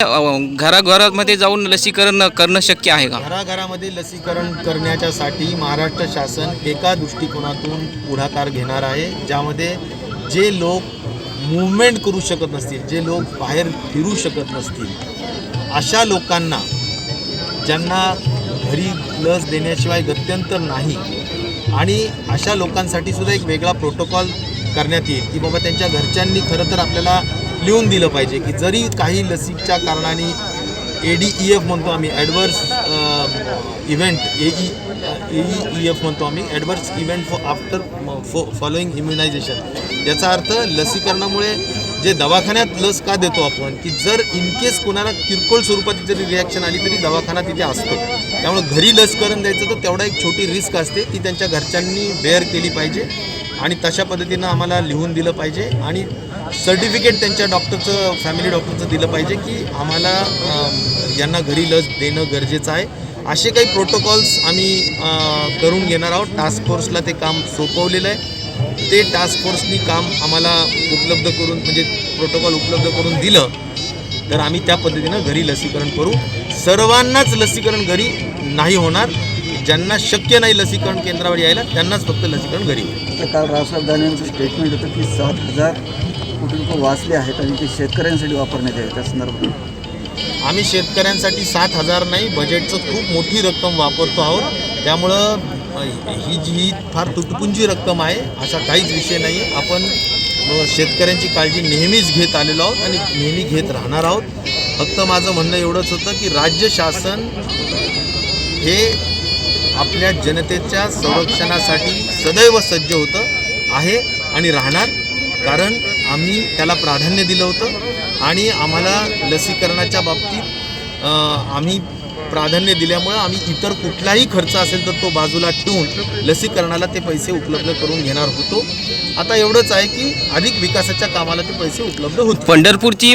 घराघरामध्ये जाऊन लसीकरण करणं शक्य आहे का? घराघरामध्ये लसीकरण करण्याच्यासाठी महाराष्ट्र शासन एका दृष्टिकोनातून पुढाकार घेणार आहे ज्यामध्ये जे लोक मूवमेंट करू शकत नसतील जे लोक बाहेर फिरू शकत नसतील अशा लोकांना ज्यांना घरी लस देण्याशिवाय गत्यंतर नाही आणि अशा लोकांसाठी सुद्धा एक वेगळा प्रोटोकॉल करण्यात येईल की बाबा त्यांच्या घरच्यांनी खरं तर आपल्याला लिहून दिलं पाहिजे की जरी काही लसीच्या कारणाने ए डी ई एफ म्हणतो आम्ही adverse event A E A E F म्हणतो आम्ही adverse event fo after fo following immunisation याचा अर्थ लसीकरणामुळे जे दवाखान्यात लस का देतो आपण की जर इनकेस कोणाला किरकोळ स्वरूपाची जरी रिॲक्शन आली तरी दवाखाना तिथे असतो. त्यामुळे घरी लसीकरण द्यायचं तर तेवढा एक छोटी रिस्क असते ती त्यांच्या घरच्यांनी बेअर केली पाहिजे आणि तशा पद्धतीनं आम्हाला लिहून दिलं पाहिजे आणि सर्टिफिकेट त्यांच्या डॉक्टरचं फॅमिली डॉक्टरचं दिलं पाहिजे की आम्हाला यांना घरी लस देणं गरजेचं आहे. असे काही प्रोटोकॉल्स आम्ही करून घेणार आहोत. टास्क फोर्सला ते काम सोपवलेलं आहे. ते टास्क फोर्सनी काम आम्हाला उपलब्ध करून म्हणजे प्रोटोकॉल उपलब्ध करून दिलं तर आम्ही त्या पद्धतीनं घरी लसीकरण करू. सर्वांनाच लसीकरण घरी नाही होणार. ज्यांना शक्य नाही लसीकरण केंद्रावर यायला त्यांनाच फक्त लसीकरण घरी होईल. काल रावसाहेब दानवे यांचं स्टेटमेंट होतं की सात हजार कुठे रुपये वाचले आहेत आणि ते शेतकऱ्यांसाठी वापरण्यात यावे त्या संदर्भात. आम्ही शेतकऱ्यांसाठी सात हजार नाही बजेटचं खूप मोठी रक्कम वापरतो आहोत. त्यामुळं ही जी ही फार तुटपुंजी रक्कम आहे असा काहीच विषय नाही. आहे आपण शेतकऱ्यांची काळजी नेहमीच घेत आलेलो आहोत आणि नेहमी घेत राहणार आहोत. फक्त माझं म्हणणं एवढंच होतं की राज्य शासन हे आपल्या जनतेच्या संरक्षणासाठी सदैव सज्ज होतं आहे आणि राहणार. कारण आम्ही त्याला प्राधान्य दिलं होतं आणि आम्हाला लसीकरणाच्या बाबतीत आम्ही प्राधान्य दिल्यामुळं आम्ही इतर कुठलाही खर्च असेल तर तो बाजूला ठेवून लसीकरणाला ते पैसे उपलब्ध करून घेणार होतो. आता एवढंच आहे की अधिक विकासाच्या कामाला ते पैसे उपलब्ध होते पंढरपूरची